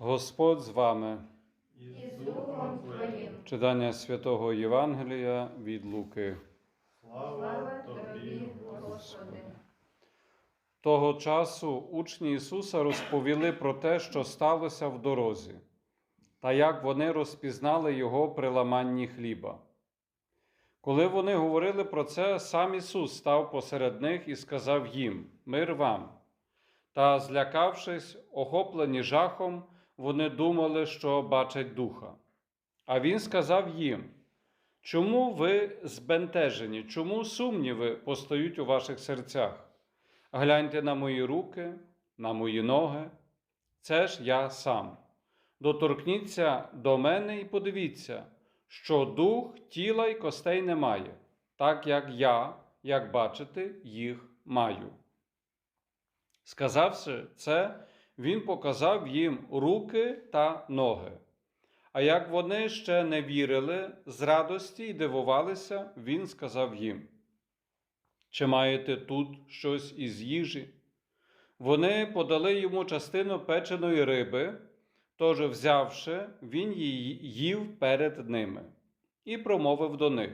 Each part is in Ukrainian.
Господь з вами. і з Духом Твоїм. Читання святого Євангелія від Луки. Слава Тобі, Господи. Того часу учні Ісуса розповіли про те, що сталося в дорозі, та як вони розпізнали Його при ламанні хліба. Коли вони говорили про це, сам Ісус став посеред них і сказав їм: Мир вам. Та, злякавшись, охоплені жахом, вони думали, що бачать духа. А Він сказав їм: Чому ви збентежені? Чому сумніви постають у ваших серцях? Гляньте на мої руки, на мої ноги. Це ж я сам. Доторкніться до мене і подивіться, що дух тіла й костей немає, так як я, як бачите, їх маю. Сказавши це, він показав їм руки та ноги. А як вони ще не вірили з радості й дивувалися, він сказав їм: Чи маєте тут щось із їжі? Вони подали йому частину печеної риби, тож, взявши, він її їв перед ними і промовив до них: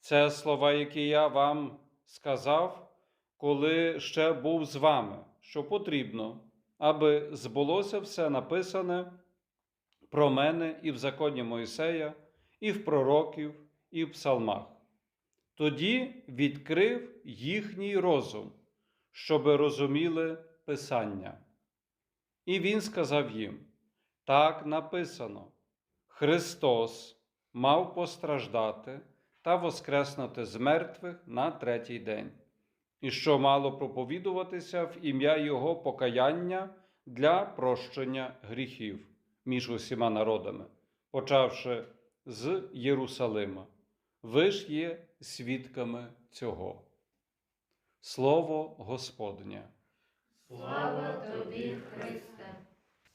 Це слова, які я вам сказав, коли ще був з вами, що потрібно, аби збулося все написане про мене і в законі Мойсея, і в пророків, і в псалмах. Тоді відкрив їхній розум, щоби розуміли Писання. І він сказав їм: так написано: Христос мав постраждати та воскреснути з мертвих на третій день, і що мало проповідуватися в ім'я Його покаяння для прощення гріхів між усіма народами, почавши з Єрусалима. Ви ж є свідками цього. Слово Господнє. Слава Тобі, Христе.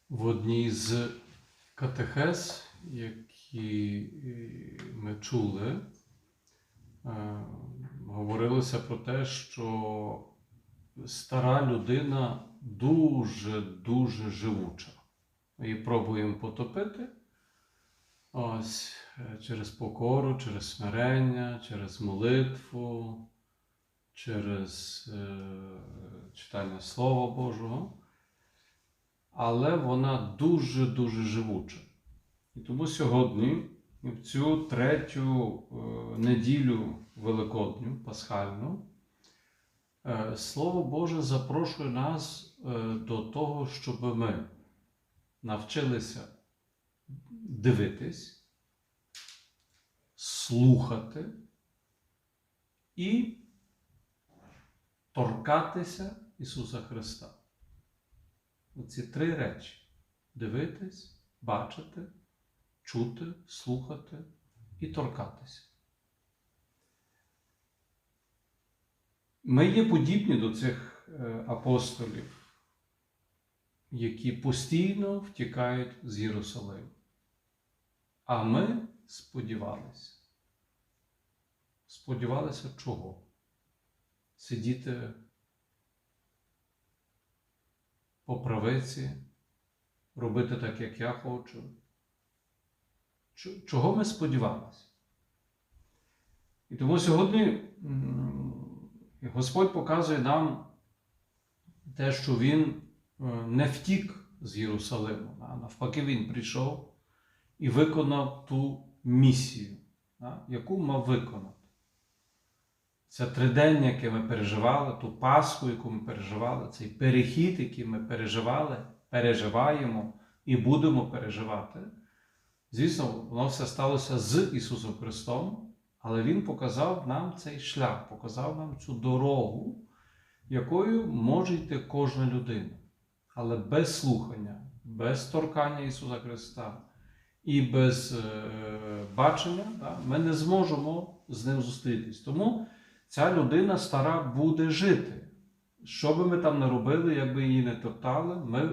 В одній з катехез, які е, ми чули, е, говорилося про те, що стара людина дуже-дуже живуча. Її пробуємо потопити. Ось е, через покору, через смирення, через молитву, через е, читання Слова Божого. Але вона дуже-дуже живуча. І тому сьогодні, в цю третю е, неділю Великодню, Пасхальну, е, Слово Боже запрошує нас е, до того, щоб ми навчилися дивитись, слухати і торкатися Ісуса Христа. Оці три речі: дивитись, бачити, чути, слухати і торкатися. Ми є подібні до цих е, апостолів, які постійно втікають з Єрусалиму. А ми сподівалися. Сподівалися чого? Сидіти по правиці, робити так, як я хочу. Чого ми сподівалися? І тому сьогодні м, Господь показує нам те, що Він е, не втік з Єрусалиму, а навпаки, Він прийшов і виконав ту місію, яку мав виконати. Це тридення, яке ми переживали, ту Пасху, яку ми переживали, цей перехід, який ми переживали, переживаємо і будемо переживати. Звісно, воно все сталося з Ісусом Христом, але Він показав нам цей шлях, показав нам цю дорогу, якою може йти кожна людина. Але без слухання, без торкання Ісуса Христа і без е, бачення да, ми не зможемо з Ним зустрітись. Тому ця людина стара буде жити. Що би ми там не робили, як би її не топтали, ми, е,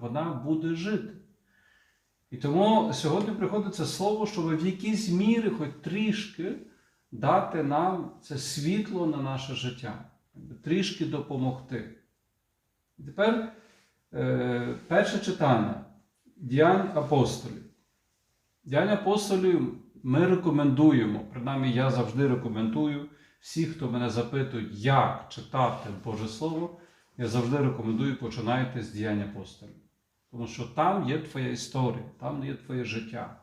вона буде жити. І тому сьогодні приходить це слово, щоб в якійсь мірі, хоч трішки, дати нам це світло на наше життя, трішки допомогти. Тепер е, перше читання. діянь апостолів. Діянь апостолів ми рекомендуємо, принаймні я завжди рекомендую всі, хто мене запитують, як читати Боже Слово, я завжди рекомендую починайте з діянь апостолів. Тому що там є твоя історія, там є твоє життя.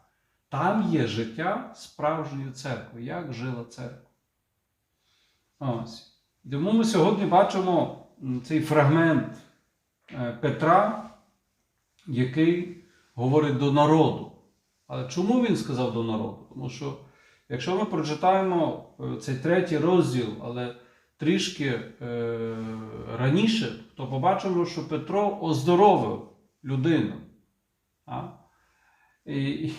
Там є життя справжньої церкви, як жила церква. Ось. Тому ми сьогодні бачимо цей фрагмент е, Петра, який говорить до народу. Але чому він сказав до народу? Тому що, якщо ми прочитаємо е, цей третій розділ, але трішки е, раніше, то побачимо, що Петро оздоровив людину. А? І,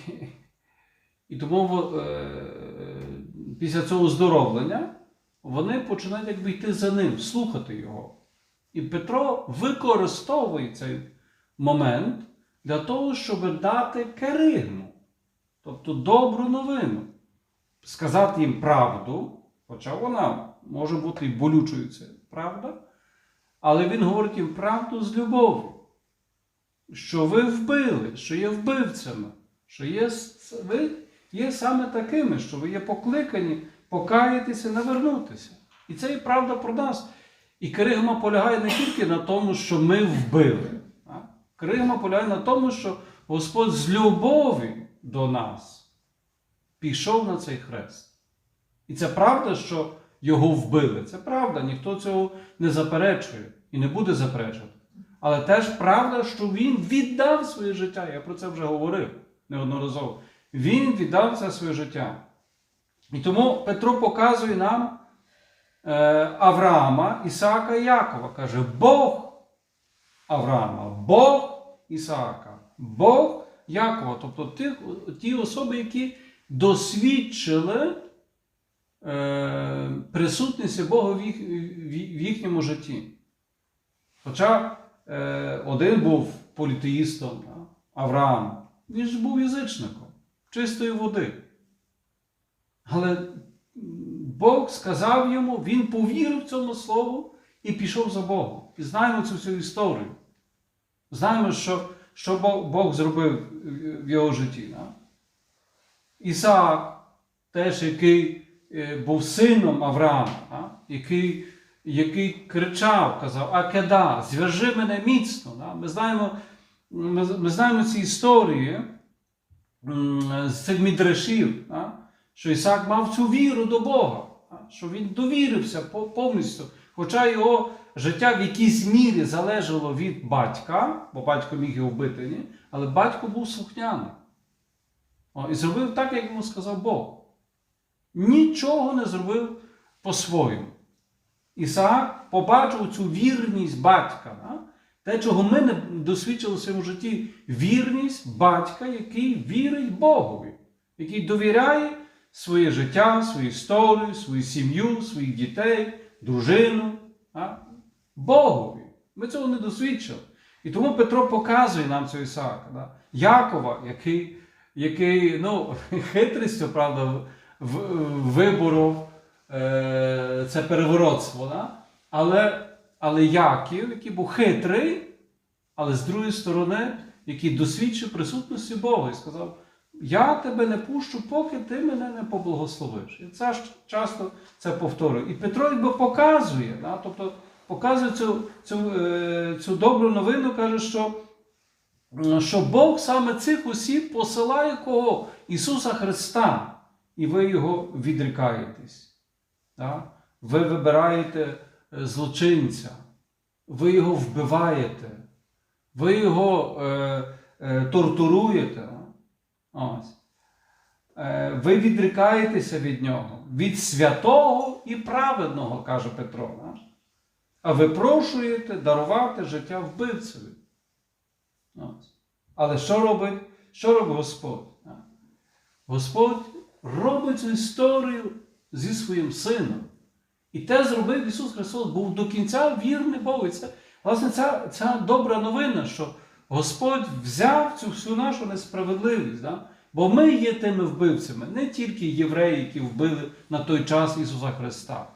і, тому е, після цього оздоровлення вони починають якби йти за ним, слухати його. І Петро використовує цей момент для того, щоб дати керигму, тобто добру новину, сказати їм правду, хоча вона може бути і болючою, це правда, але він говорить їм правду з любов'ю, що ви вбили, що є вбивцями, що є, ви є саме такими, що ви є покликані покаятися, навернутися. І це і правда про нас. І Кригма полягає не тільки на тому, що ми вбили. а? Кригма полягає на тому, що Господь з любові до нас пішов на цей хрест. І це правда, що його вбили. Це правда, ніхто цього не заперечує і не буде заперечувати. Але теж правда, що він віддав своє життя. Я про це вже говорив неодноразово. Він віддав це своє життя. І тому Петро показує нам е, Авраама, Ісаака і Якова. Каже, Бог Авраама, Бог Ісаака, Бог Якова. Тобто ті, ті особи, які досвідчили е, присутність Бога в, їх, в їхньому житті. Хоча е, один був політеїстом? Авраам, він ж був язичником чистої води. Але Бог сказав йому, він повірив цьому слову і пішов за Богом. І знаємо цю всю історію. Знаємо, що, що Бог, зробив в його житті. Да? Ісаак, теж який е, був сином Авраама, да? який, який кричав, казав: Акеда, зв'яжи мене міцно. Да? Ми, знаємо, ми, ми знаємо ці історії з цих мідрашів, що Ісаак мав цю віру до Бога, що він довірився повністю. Хоча його життя в якійсь мірі залежало від батька, бо батько міг його вбити, ні? але батько був слухняний. І зробив так, як йому сказав Бог. Нічого не зробив по-своєму. Ісаак побачив цю вірність батька. Те, чого ми не досвідчили в своєму житті, вірність батька, який вірить Богові, який довіряє своє життя, свою історію, свою сім'ю, своїх дітей, дружину. А? Богові. Ми цього не досвідчили. І тому Петро показує нам цього Ісаака. Да? Якова, який, який ну, хитрістю, правда, виборов е, це переворотство. Да? Але, але Яків, який був хитрий, але з другої сторони, який досвідчив присутності Бога і сказав: Я тебе не пущу, поки ти мене не поблагословиш. І це ж часто це повторює. І Петро якби показує, да? тобто показує цю, цю, е, цю добру новину, каже, що, що Бог саме цих осіб посилає кого? Ісуса Христа, і ви його відрікаєтесь. Да? Ви вибираєте злочинця, ви його вбиваєте, ви його е, е, тортуруєте. Ось. Е, ви відрікаєтеся від нього, від святого і праведного, каже Петро. А випрошуєте дарувати життя вбивцеві. Але що робить? Що робить Господь? Господь робить цю історію зі своїм сином. І те зробив Ісус Христос, був до кінця вірний Богу. Це, власне, ця, ця добра новина, що Господь взяв цю всю нашу несправедливість. Да? Бо ми є тими вбивцями, не тільки євреї, які вбили на той час Ісуса Христа.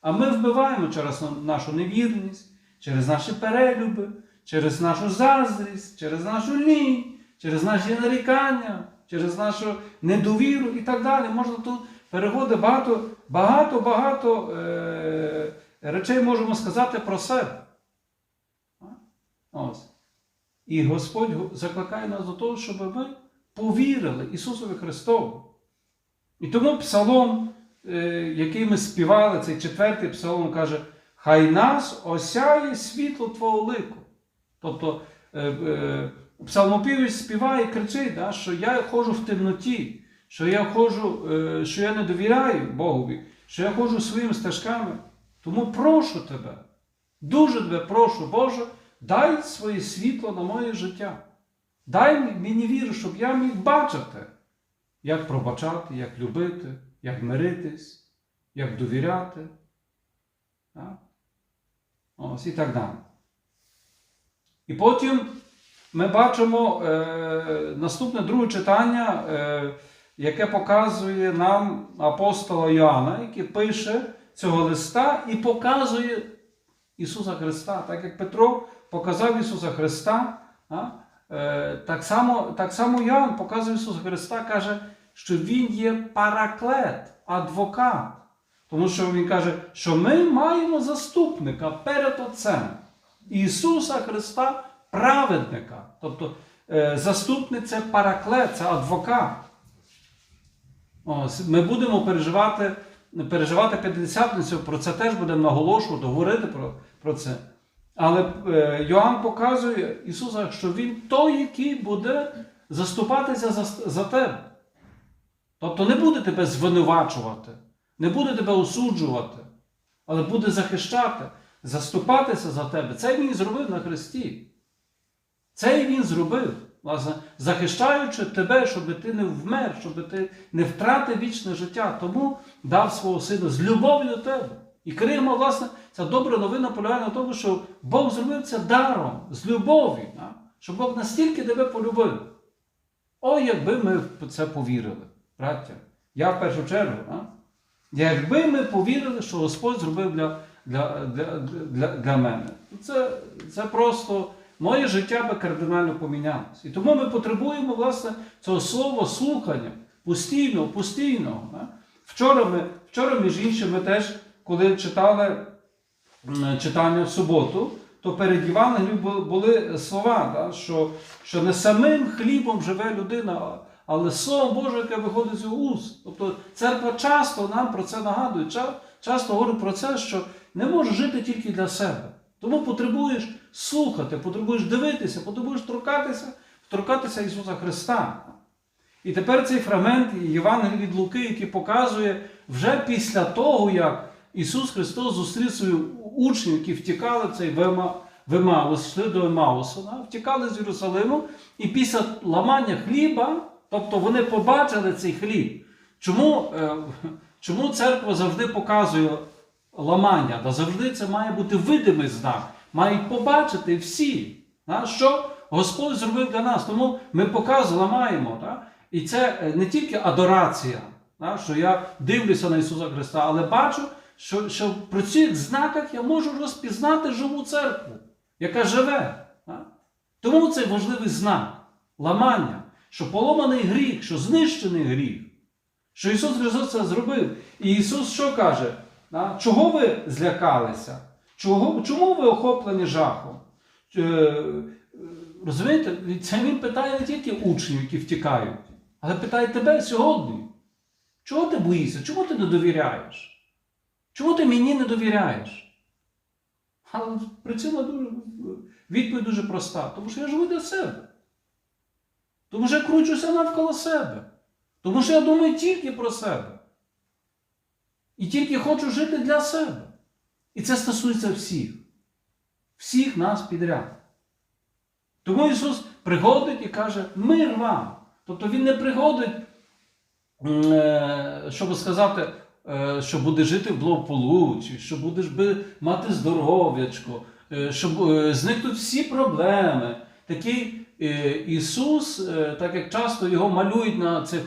А ми вбиваємо через нашу невірність, через наші перелюби, через нашу заздрість, через нашу лінь, через наші нарікання, через нашу недовіру і так далі. Можна тут перегоди багато, багато, багато е, речей можемо сказати про себе. Ось. І Господь закликає нас до того, щоб ми повірили Ісусові Христову. І тому псалом, е, який ми співали, цей четвертий псалом каже, хай нас осяє світло Твого лику. Тобто е, е, псалмопівець співає і кричить, що я ходжу в темноті, що я ходжу, е, що я не довіряю Богові, що я ходжу своїми стежками. Тому прошу тебе, дуже тебе прошу, Боже, дай своє світло на моє життя. Дай мені віру, щоб я міг бачити, як пробачати, як любити, як миритись, як довіряти. Так? Ось і так далі. І потім ми бачимо е, наступне друге читання, е, яке показує нам апостола Йоанна, який пише цього листа і показує Ісуса Христа. Так як Петро показав Ісуса Христа, е, так, само, так само Йоанн показує Ісуса Христа, каже, що Він є параклет, адвокат. Тому що Він каже, що ми маємо заступника перед Отцем. Ісуса Христа праведника. Тобто е, заступник це параклет, це адвокат. Ось, ми будемо переживати, переживати п'ятдесятницю, про це теж будемо наголошувати, говорити про, про це. Але е, Йоанн показує Ісуса, що Він той, який буде заступатися за, за тебе. Тобто не буде тебе звинувачувати, не буде тебе осуджувати, але буде захищати, заступатися за тебе. Це він зробив на Христі. Це він зробив, власне, захищаючи тебе, щоб ти не вмер, щоб ти не втратив вічне життя. Тому дав свого сина з любов'ю до тебе. І Крима, власне, ця добра новина полягає на тому, що Бог зробив це даром, з любов'ю, що Бог настільки тебе полюбив. О, якби ми в це повірили, браття. Я в першу чергу. Да? Якби ми повірили, що Господь зробив для, для, для, для, для мене, це, це просто моє життя би кардинально помінялося. І тому ми потребуємо власне цього слова слухання постійного, постійного. Вчора, ми, вчора, між іншим, ми теж, коли читали читання в суботу, то перед Євангелієм були слова, що, що не самим хлібом живе людина, але Словом Божим, яке виходить з його уст. Тобто церква часто нам про це нагадує, часто говорить про це, що не можеш жити тільки для себе. Тому потребуєш слухати, потребуєш дивитися, потребуєш торкатися, торкатися Ісуса Христа. І тепер цей фрагмент Євангелії від Луки, який показує вже після того, як Ісус Христос зустрів своїх учнів, які втікали в цей Вема- Вемаус, йшли до Емаусу, втікали з Єрусалиму, і після ламання хліба, тобто вони побачили цей хліб. Чому, е, чому церква завжди показує ламання? Та завжди це має бути видимий знак. Мають побачити всі, да, що Господь зробив для нас. Тому ми показ ламаємо. Да? І це е, не тільки адорація, да, що я дивлюся на Ісуса Христа, але бачу, що, що при цих знаках я можу розпізнати живу церкву, яка живе. Да? Тому це важливий знак ламання, що поломаний гріх, що знищений гріх, що Ісус Христос це зробив. І Ісус що каже? Чого ви злякалися? Чого, чому ви охоплені жахом? Е, е, Розумієте, це він питає не тільки учнів, які втікають, але питає тебе сьогодні. Чого ти боїшся? Чому ти не довіряєш? Чому ти мені не довіряєш? Але причина дуже, відповідь дуже проста. Тому що я живу для себе. Тому що я кручуся навколо себе. Тому що я думаю тільки про себе. І тільки хочу жити для себе. І це стосується всіх. Всіх нас підряд. Тому Ісус приходить і каже, мир вам. Тобто Він не приходить, е, щоб сказати, е, що буде жити в благополуччі, що будеш мати здоров'ячко, е, щоб зникнуть всі проблеми. Такий Ісус, так як часто його малюють на цих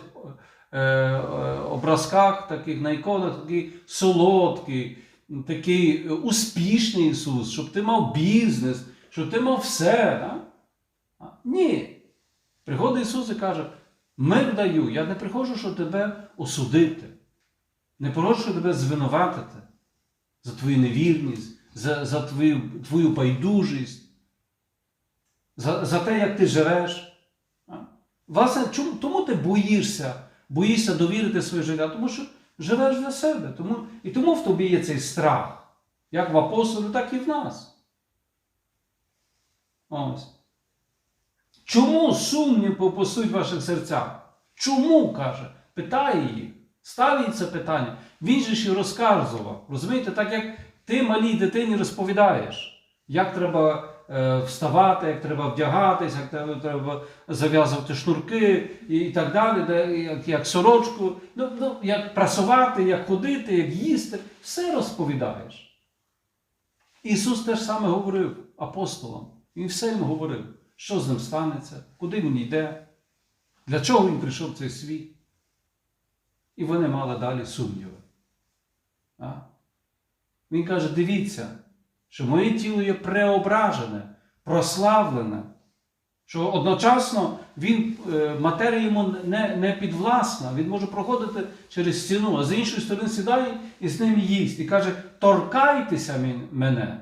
образках, таких на іконах, такий солодкий, такий е, успішний Ісус, щоб ти мав бізнес, щоб ти мав все. Да? Ні. Приходить Ісус і каже: мир даю, я не приходжу, щоб тебе осудити. Не щоб тебе звинуватити за твою невірність, за, за твою, твою байдужість, за, за те, як ти живеш. Власне, чому, тому ти боїшся, боїшся довірити своє життя, тому що живеш для себе. Тому, і тому в тобі є цей страх, як в апостолі, так і в нас. Ось. Чому сумнів попасуть в ваших серцях? Чому, каже, питає їх, ставить це питання. Він же ж і розказував. Розумієте, так як ти малій дитині розповідаєш, як треба вставати, як треба вдягатись, як треба, зав'язувати шнурки і, так далі, як, як сорочку, ну, ну, як прасувати, як ходити, як їсти, все розповідаєш. Ісус теж саме говорив апостолам. Він все їм говорив, що з ним станеться, куди він йде, для чого він прийшов в цей світ. І вони мали далі сумніви. А? Він каже: дивіться, що моє тіло є преображене, прославлене, що одночасно він, е, матерія йому не, не підвласна, він може проходити через стіну, а з іншої сторони сідає і з ним їсть. І каже: торкайтеся мене.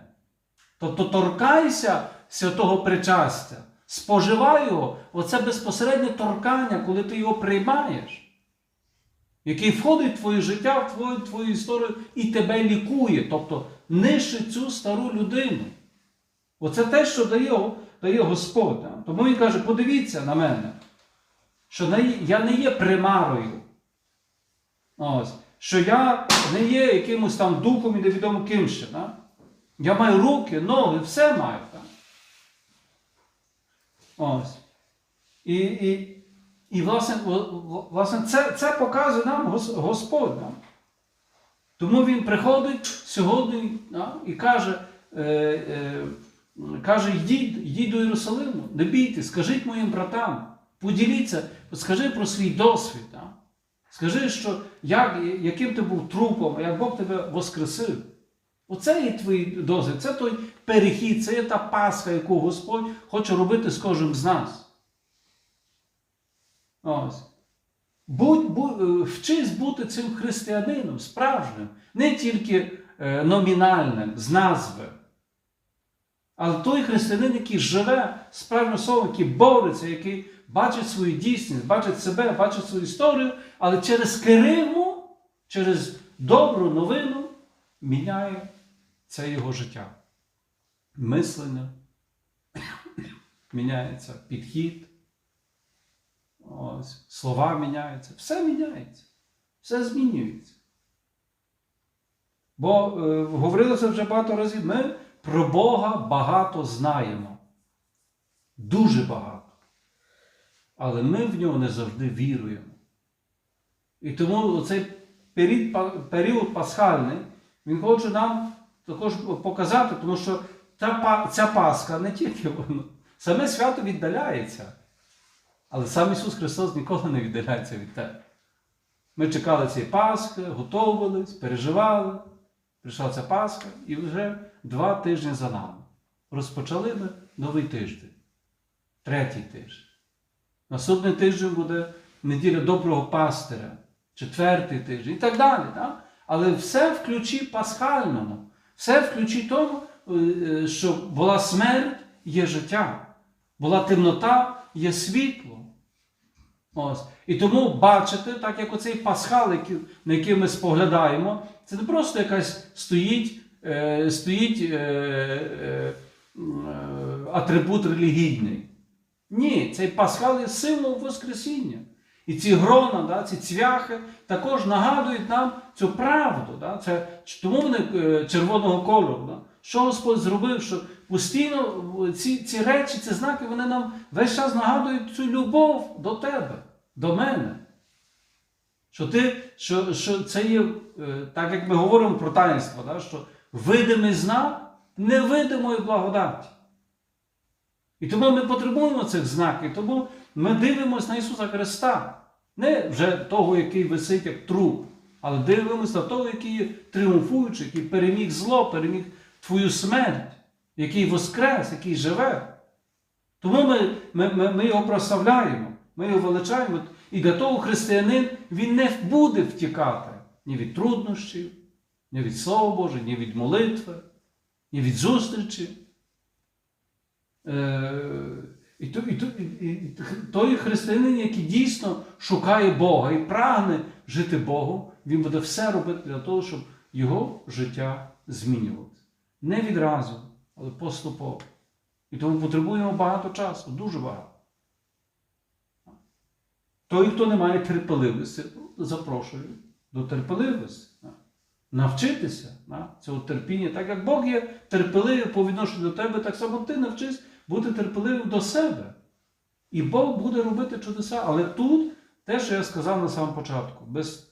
Тобто торкайся святого причастя, споживай його, оце безпосереднє торкання, коли ти його приймаєш, який входить в твоє життя, в твою, твою історію і тебе лікує, тобто нищить цю стару людину. Оце те, що дає, дає Господь. Тому він каже: подивіться на мене, що я не є примарою. Ось, що я не є якимось там духом і невідомо ким ще. Да? Я маю руки, ноги, все маю. Так? Ось. І, і, і власне, власне це, це показує нам Господь. Да? Тому Він приходить сьогодні да? і каже, е, е, каже йдіть, йдіть до Єрусалиму, не бійтесь, скажіть моїм братам, поділіться, скажи про свій досвід. Да? Скажи, що як, яким ти був трупом, як Бог тебе воскресив. Оце є твій досвід, це той перехід, це є та Пасха, яку Господь хоче робити з кожним з нас. Будь, е, вчись бути цим християнином, справжнім, не тільки е, номінальним, з назви. Але той християнин, який живе справжнім словом, який бореться, який бачить свою дійсність, бачить себе, бачить свою історію, але через кериму, через добру новину міняє це його життя. Мислення, міняється підхід, ось, слова міняються, все міняється, все змінюється. Бо е, говорилося вже багато разів, ми про Бога багато знаємо. Дуже багато. Але ми в нього не завжди віруємо. І тому цей період, період пасхальний, він хоче нам також показати, тому що ця, ця Пасха не тільки воно, саме свято віддаляється. Але сам Ісус Христос ніколи не віддаляється від тебе. Ми чекали цієї Пасхи, готувались, переживали. Прийшла ця Пасха і вже два тижні за нами. Розпочали ми новий тиждень, третій тиждень. Наступний тиждень буде неділя доброго пастиря, четвертий тиждень і так далі. Так? Але все в ключі пасхальному, все в ключі тому, е, що була смерть, є життя, була темнота, є світло. Ось. І тому бачите, так як оцей пасхал, на який ми споглядаємо, це не просто якась стоїть, е, стоїть е, е, е, атрибут релігійний. Ні, цей пасхал є символ Воскресіння. І ці грона, да, ці цвяхи також нагадують нам цю правду. Да? Це, тому вони е, червоного кольору. Да? Що Господь зробив, що постійно е, ці, ці речі, ці знаки, вони нам весь час нагадують цю любов до тебе, до мене. Що, ти, що, що це є, е, так як ми говоримо про таїнство, да? що видимий знак невидимої благодаті. І тому ми потребуємо цих знаків, тому ми дивимося на Ісуса Христа. Не вже того, який висить як труп, але дивимося на того, який є тріумфуючий, який переміг зло, переміг твою смерть, який воскрес, який живе. Тому ми, ми, ми, ми його прославляємо, ми його величаємо. І для того християнин він не буде втікати ні від труднощів, ні від Слова Божого, ні від молитви, ні від зустрічі. Е, і, то- і, то- і, і той християнин, який дійсно шукає Бога і прагне жити Богом, він буде все робити для того, щоб його життя змінювалося. Не відразу, але поступово. І тому потребуємо багато часу, дуже багато. Той, хто не має терпеливості, запрошую до терпеливості. Навчитися цього терпіння, так як Бог є терпеливий по відношенню до тебе, так само ти навчись бути терпеливим до себе. І Бог буде робити чудеса. Але тут те, що я сказав на самому початку, без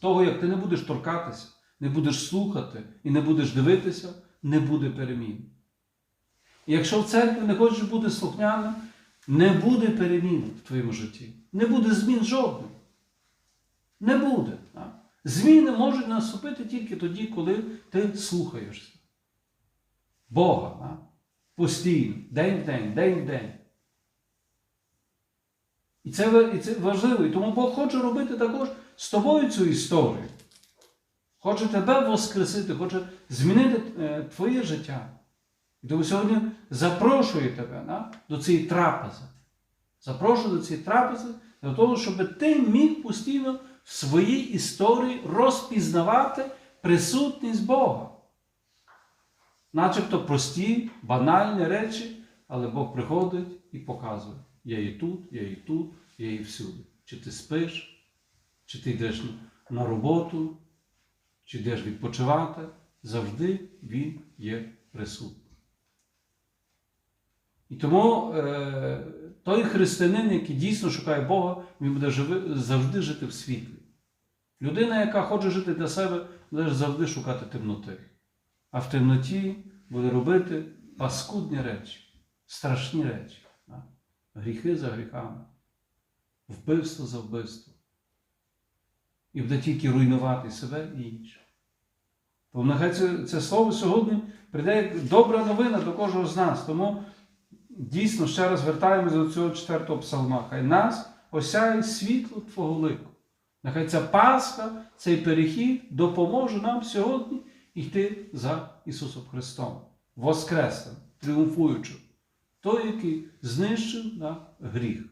того, як ти не будеш торкатися, не будеш слухати і не будеш дивитися, не буде перемін. І якщо в церкві не хочеш бути слухняним, не буде перемін в твоєму житті. Не буде змін жодних. Не буде. так? Зміни можуть наступити тільки тоді, коли ти слухаєшся. Бога. так? Постійно, день в день, день в день. І це, і це важливо. І тому Бог хоче робити також з тобою цю історію. Хоче тебе воскресити, хоче змінити е, твоє життя. І тому сьогодні запрошую тебе да, до цієї трапези. Запрошую до цієї трапези для того, щоб ти міг постійно в своїй історії розпізнавати присутність Бога. Начебто прості, банальні речі, але Бог приходить і показує: я і тут, я і тут, я і всюди. Чи ти спиш, чи ти йдеш на роботу, чи йдеш відпочивати, завжди Він є присутній. І тому е, той християнин, який дійсно шукає Бога, він буде живи, завжди жити в світлі. Людина, яка хоче жити для себе, буде завжди шукати темноти. А в темноті буде робити паскудні речі, страшні речі. Гріхи за гріхами, вбивство за вбивством. І буде тільки руйнувати себе і інших. Тому нехай це, це слово сьогодні прийде як добра новина до кожного з нас. Тому дійсно ще раз вертаємося до цього четвертого псалма. Хай нас осяє світло Твого лику. Нехай ця Пасха, цей перехід допоможе нам сьогодні йти за Ісусом Христом, воскресним, тріумфуючим, той, який знищив нам гріх.